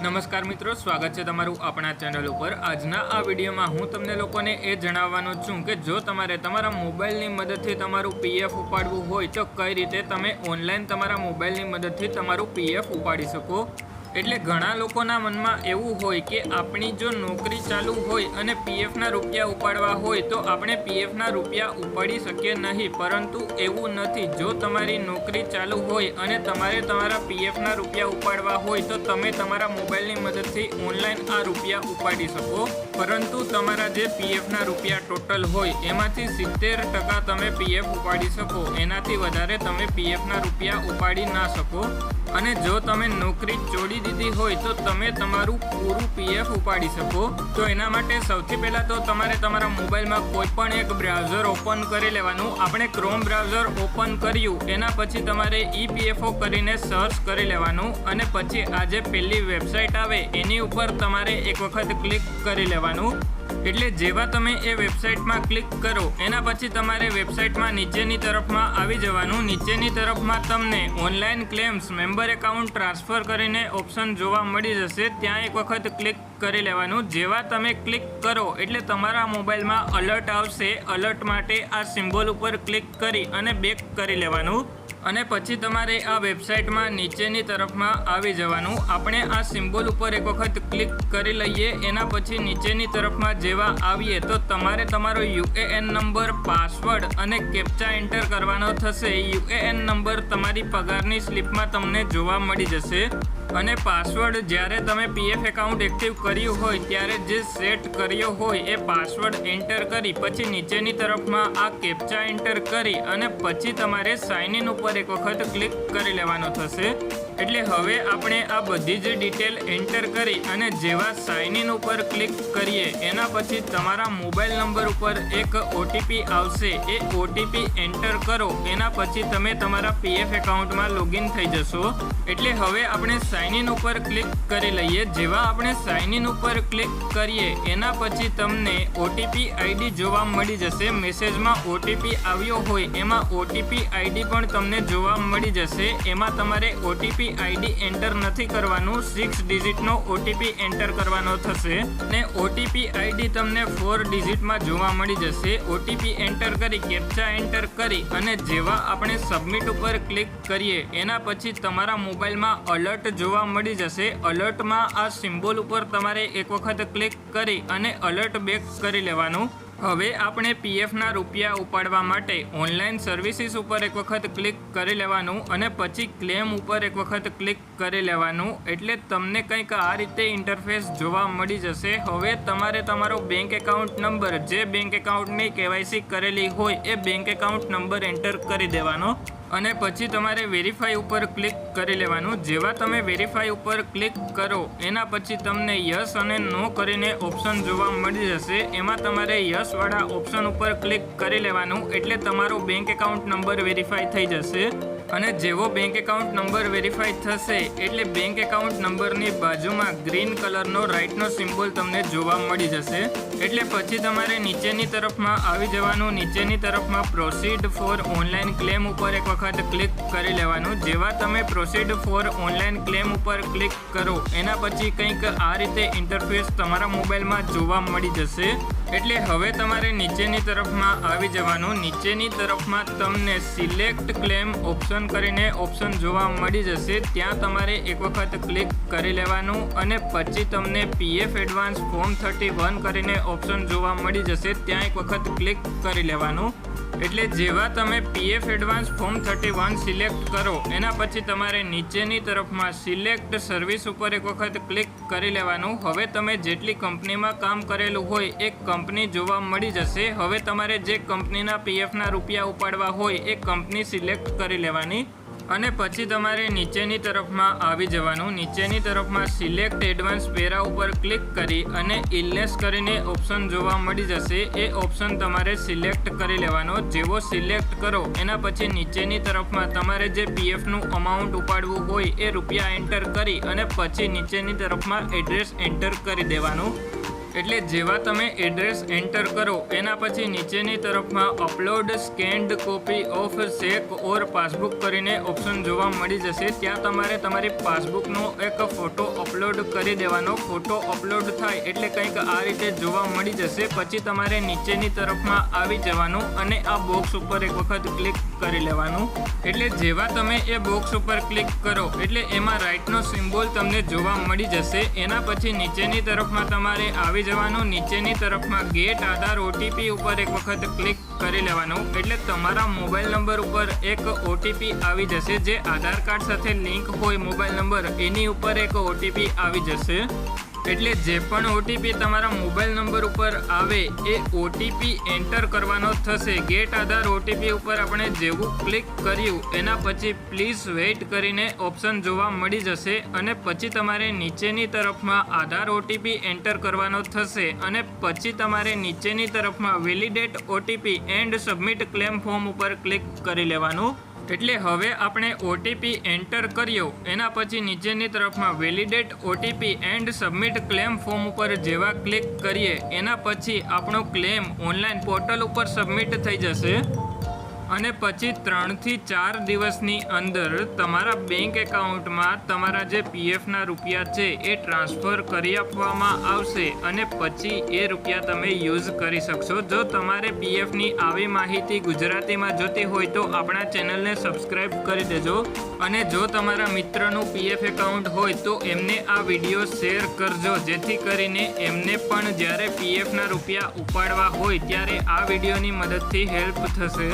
નમસ્કાર મિત્રો, સ્વાગત છે તમારું આપણા ચેનલ ઉપર. આજના આ વિડીયોમાં હું તમને લોકોને એ જણાવવાનો છું કે જો તમારે તમારા મોબાઈલની મદદથી તમારું પીએફ ઉપાડવું હોય, તો કઈ રીતે તમે ઓનલાઈન તમારા મોબાઈલની મદદથી તમારું પીએફ ઉપાડી શકો? એટલે ઘણા લોકોના મનમાં એવું હોય કે આપણી જો નોકરી ચાલુ હોય અને પીએફના રૂપિયા ઉપાડવા હોય તો આપણે પીએફના રૂપિયા ઉપાડી શકીએ નહીં. પરંતુ એવું નથી. જો તમારી નોકરી ચાલુ હોય અને તમારે તમારા પીએફના રૂપિયા ઉપાડવા હોય તો તમે તમારા મોબાઈલની મદદથી ઓનલાઈન આ રૂપિયા ઉપાડી શકો. પરંતુ તમારા જે પીએફના રૂપિયા ટોટલ હોય એમાંથી સિત્તેર ટકા તમે પીએફ ઉપાડી શકો. એનાથી વધારે તમે પીએફના રૂપિયા ઉપાડી ના શકો. અને જો તમે નોકરી છોડી દીધી હોય તો તમે તમારું પૂરું પીએફ ઉપાડી શકો. તો એના માટે સૌથી પહેલાં તો તમારે તમારા મોબાઈલમાં કોઈ પણ એક બ્રાઉઝર ઓપન કરી લેવાનું. આપણે ક્રોમ બ્રાઉઝર ઓપન કર્યું, એના પછી તમારે ઈપીએફઓ કરીને સર્ચ કરી લેવાનું અને પછી આ જે પહેલી વેબસાઇટ આવે, એની ઉપર તમારે એક વખત ક્લિક કરી લેવાનું. એટલે જેવા તમે એ વેબસાઇટમાં ક્લિક કરો, એના પછી તમારે વેબસાઇટમાં નીચેની તરફમાં આવી જવાનું. નીચેની તરફમાં તમને online claims, member account transfer કરીને ઓપ્શન જોવા મળી જશે. ત્યાં એક વખત ક્લિક કરી લેવાનું. જેવા તમે ક્લિક કરો, એટલે તમારા મોબાઈલમાં અલર્ટ આવશે. અલર્ટ માટે આ સિમ્બોલ ઉપર ક્લિક કરી અને બેક કરી લેવાનું. અને પછી તમારે આ વેબસાઇટમાં નીચેની તરફમાં આવી જવાનું. આપણે આ સિમ્બોલ ઉપર એક વખત ક્લિક કરી લઈએ. એના પછી નીચેની તરફમાં જેવા આવીએ તો તમારે તમારો યુએએન નંબર, પાસવર્ડ અને કેપ્ચા એન્ટર કરવાનો થશે. યુએએન નંબર તમારી પગારની સ્લિપમાં તમને જોવા મળી જશે. અને પાસવર્ડ જ્યારે તમે પીએફ એકાઉન્ટ એક્ટિવ કર્યું હોય, ત્યારે જે સેટ કર્યો હોય એ પાસવર્ડ એન્ટર કરી, પછી નીચેની તરફમાં આ કેપ્ચા એન્ટર કરી અને પછી તમારે સાઇન ઇન ઉપર એક વખત ક્લિક કરી લેવાનું થશે. એટલે હવે આપણે આ બધી જ ડિટેલ એન્ટર કરી અને જેવા સાઇન ઇન ઉપર ક્લિક કરીએ, એના પછી તમારા મોબાઈલ નંબર ઉપર એક ઓટીપી આવશે. એ ઓટીપી એન્ટર કરો, એના પછી તમે તમારા પીએફ એકાઉન્ટમાં લોગિન થઈ જશો. એટલે હવે આપણે સાઇન ઇન ઉપર ક્લિક કરી લઈએ. જેવા આપણે સાઇન ઇન ઉપર ક્લિક કરીએ, એના પછી તમને ઓટીપી આઈડી જોવા મળી જશે. મેસેજમાં ઓટીપી આવ્યો હોય, એમાં ઓટીપી આઈડી પણ તમને જોવા મળી જશે. એમાં તમારે ઓટીપી આઈડી એન્ટર નથી કરવાનું સિક્સ ડિજિટનો ઓટીપી એન્ટર કરવાનો થશે અને ઓટીપી આઈડી તમને ફોર ડિજિટમાં જોવા મળી જશે. ઓટીપી એન્ટર કરી કેપ્ચા એન્ટર કરી અને જેવા આપણે સબમિટ ઉપર ક્લિક કરીએ, એના પછી તમારા મોબાઈલમાં અલર્ટ જોવા મળી જશે. અલર્ટમાં આ સિમ્બોલ ઉપર તમારે એક વખત ક્લિક કરી અને અલર્ટ બેક કરી લેવાનું. હવે આપણે પીએફના રૂપિયા ઉપાડવા માટે ઓનલાઈન સર્વિસીસ ઉપર એક વખત ક્લિક કરી લેવાનું અને પછી ક્લેમ ઉપર એક વખત ક્લિક કરી લેવાનું. એટલે તમને કંઈક આ રીતે ઇન્ટરફેસ જોવા મળી જશે. હવે તમારે તમારો બેંક એકાઉન્ટ નંબર જે બેંક એકાઉન્ટની કેવાયસી કરેલી હોય, એ બેંક એકાઉન્ટ નંબર એન્ટર કરી દેવાનો. અને પછી તમારે વેરીફાઈ ઉપર ક્લિક કરી લેવાનું. જેવા તમે વેરીફાઈ ઉપર ક્લિક કરો, એના પછી તમને યસ અને નો કરીને ઓપ્શન જોવા મળી જશે. એમાં તમારે યસવાળા ઓપ્શન ઉપર ક્લિક કરી લેવાનું, એટલે તમારો બેંક એકાઉન્ટ નંબર વેરીફાઈ થઈ જશે. અને જેવો બેંક એકાઉન્ટ નંબર વેરીફાઈ થશે એટલે બેંક એકાઉન્ટ નંબરની બાજુમાં ગ્રીન કલરનો રાઈટનો સિમ્બોલ તમને જોવા મળી જશે. એટલે પછી તમારે નીચેની તરફમાં આવી જવાનું. નીચેની તરફમાં પ્રોસીડ ફોર ઓનલાઈન ક્લેમ ઉપર એક વખત ક્લિક કરી લેવાનું. જેવા તમે પ્રોસીડ ફોર ઓનલાઈન ક્લેમ ઉપર ક્લિક કરો, એના પછી કંઈક આ રીતે ઇન્ટરફેસ તમારા મોબાઈલમાં જોવા મળી જશે. એટલે હવે તમારે નીચેની તરફમાં આવી જવાનું. નીચેની તરફમાં તમને સિલેક્ટ ક્લેમ ઓપ્શન કરીને ઓપ્શન જોવા મળી જશે. ત્યાં તમારે એક વખત ક્લિક કરી લેવાનું અને પછી તમને PF advance form thirty one કરીને ઓપ્શન જોવા મળી જશે. ત્યાં એક વખત ક્લિક કરી લેવાનું. એટલે જેવા તમે PF advance form thirty one select કરો, એના પછી તમારે નીચેની તરફમાં સિલેક્ટ સર્વિસ ઉપર એક વખત ક્લિક કરી લેવાનું. હવે તમે જેટલી કંપનીમાં કામ કરેલું હોય એ કંપની જોવા મળી જશે. હવે તમારે જે કંપનીના પીએફના રૂપિયા ઉપાડવા હોય, એ કંપની સિલેક્ટ કરી લેવાની. અને પછી તમારે નીચેની તરફમાં આવી જવાનું. નીચેની તરફમાં સિલેક્ટ એડવાન્સ પેરા ઉપર ક્લિક કરી અને ઇલનેસ કરીને ઓપ્શન જોવા મળી જશે. એ ઓપ્શન તમારે સિલેક્ટ કરી લેવાનો. જેવો સિલેક્ટ કરો, એના પછી નીચેની તરફમાં તમારે જે પીએફનું અમાઉન્ટ ઉપાડવું હોય, એ રૂપિયા એન્ટર કરી અને પછી નીચેની તરફમાં એડ્રેસ એન્ટર કરી દેવાનું. એટલે જેવા તમે એડ્રેસ એન્ટર કરો, એના પછી નીચેની તરફમાં upload scanned copy of cheque or passbook કરીને ઓપ્શન જોવા મળી જશે. ત્યાં તમારે તમારી પાસબુકનો એક ફોટો અપલોડ કરી દેવાનો. ફોટો અપલોડ થાય એટલે કંઈક આ રીતે જોવા મળી જશે. પછી તમારે નીચેની તરફમાં આવી જવાનું અને આ બોક્સ ઉપર એક વખત ક્લિક કરી લેવાનું. એટલે જેવા તમે એ બોક્સ ઉપર ક્લિક કરો, એટલે એમાં રાઇટનો સિમ્બોલ તમને જોવા મળી જશે. એના પછી નીચેની તરફમાં તમારે આવી જવાનું નીચેની તરફમાં ગેટ, આધાર ઓટીપી ઉપર એક વખત ક્લિક કરી લેવાનું. એટલે તમારા મોબાઈલ નંબર ઉપર એક ઓટીપી આવી જશે, જે આધાર કાર્ડ સાથે લિંક હોય મોબાઈલ નંબર એની ઉપર એક ઓટીપી આવી જશે. એટલે જે પણ ઓટીપી તમારા મોબાઈલ નંબર ઉપર આવે, એ ઓટીપી એન્ટર કરવાનો થશે. ગેટ આધાર ઓટીપી ઉપર આપણે જેવું ક્લિક કર્યું, એના પછી પ્લીઝ વેઇટ કરીને ઓપ્શન જોવા મળી જશે અને પછી તમારે નીચેની તરફમાં આધાર ઓટીપી એન્ટર કરવાનો થશે અને પછી તમારે નીચેની તરફમાં validate OTP and submit claim form ઉપર ક્લિક કરી લેવાનું એટલે હવે આપણે ઓટીપી એન્ટર કર્યો. એના પછી નીચેની તરફમાં validate OTP and submit claim form ઉપર જેવા ક્લિક કરીએ. એના પછી આપણો ક્લેમ ઓનલાઈન પોર્ટલ ઉપર સબમિટ થઈ જશે. અને પછી ત્રણથી ચાર દિવસની અંદર તમારા બેંક એકાઉન્ટમાં તમારા જે પીએફના રૂપિયા છે એ ટ્રાન્સફર કરી આપવામાં આવશે અને પછી એ રૂપિયા તમે યુઝ કરી શકશો. જો તમારે પીએફની આવી માહિતી ગુજરાતીમાં જોતી હોય તો આપણા ચેનલને સબસ્ક્રાઈબ કરી દેજો. અને જો તમારા મિત્રનું પીએફ એકાઉન્ટ હોય તો એમને આ વીડિયો શેર કરજો. જેથી કરીને એમને પણ જ્યારે પીએફના રૂપિયા ઉપાડવા હોય ત્યારે આ વિડીયોની મદદથી હેલ્પ થશે.